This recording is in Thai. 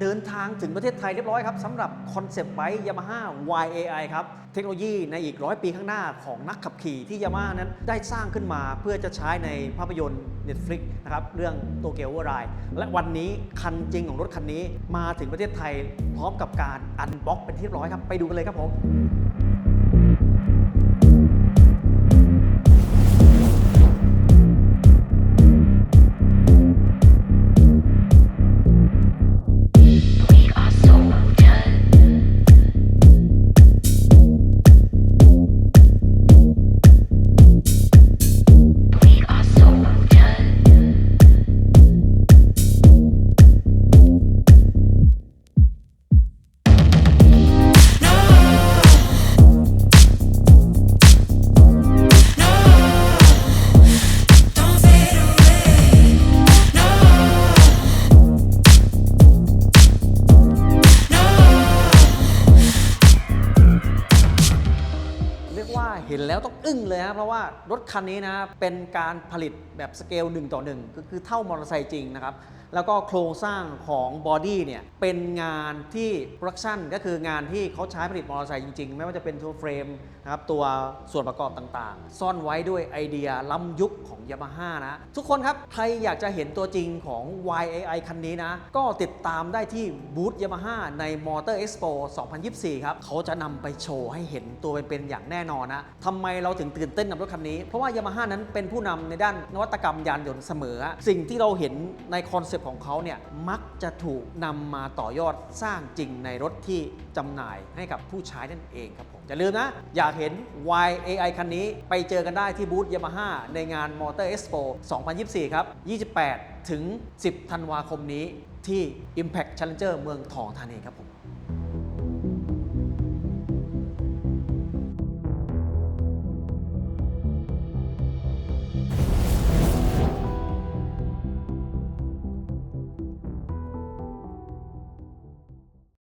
เดินทางถึงประเทศไทยเรียบร้อยครับสำหรับคอนเซปต์ไบค์ Yamaha YAI ครับเทคโนโลยีในอีกร้อยปีข้างหน้าของนักขับขี่ที่ยามาฮ่านั้นได้สร้างขึ้นมาเพื่อจะใช้ในภาพยนตร์ Netflix นะครับเรื่องโตเกียวว r ายและวันนี้คันจริงของรถคันนี้มาถึงประเทศไทยพร้อมกับการอันบ็อกเป็นที่เรียบร้อยครับ ไปดูกันเลยครับผม ว่าเห็นแล้วต้องอึ้งเลยนะเพราะว่ารถคันนี้นะเป็นการผลิตแบบสเกล1ต่อ1ก็คือเท่ามอเตอร์ไซค์จริงนะครับแล้วก็โครงสร้างของบอดี้เนี่ยเป็นงานที่โปรดักชันก็คืองานที่เขาใช้ผลิตมอเตอร์ไซค์จริงๆ ไม่ว่าจะเป็นตัวเฟรมนะครับตัวส่วนประกอบต่างๆ ซ่อนไว้ด้วยไอเดียล้ำยุคของ Yamaha นะ ทุกคนครับ ใครอยากจะเห็นตัวจริงของ YAI คันนี้นะ ก็ติดตามได้ที่บูธ Yamaha ใน Motor Expo 2024 ครับ เขาจะนำไปโชว์ให้เห็นตัวเป็นๆอย่างแน่นอนนะทำไมเราถึงตื่นเต้นกับรถคันนี้ เพราะว่า Yamaha นั้นเป็นผู้นำในด้านนวัตกรรมยานยนต์เสมอ สิ่งที่เราเห็นในคอนเซปต์ของเขาเนี่ยมักจะถูกนำมาต่อยอดสร้างจริงในรถที่จำหน่ายให้กับผู้ใช้นั่นเองครับผมอย่าลืมนะ อยากเห็น YAI คันนี้ไปเจอกันได้ที่บูธ Yamaha ในงาน Motor Expo 2024 ครับ 28 ถึง 10 ธันวาคมนี้ที่ Impact Challenger เมืองทองธานีครับผม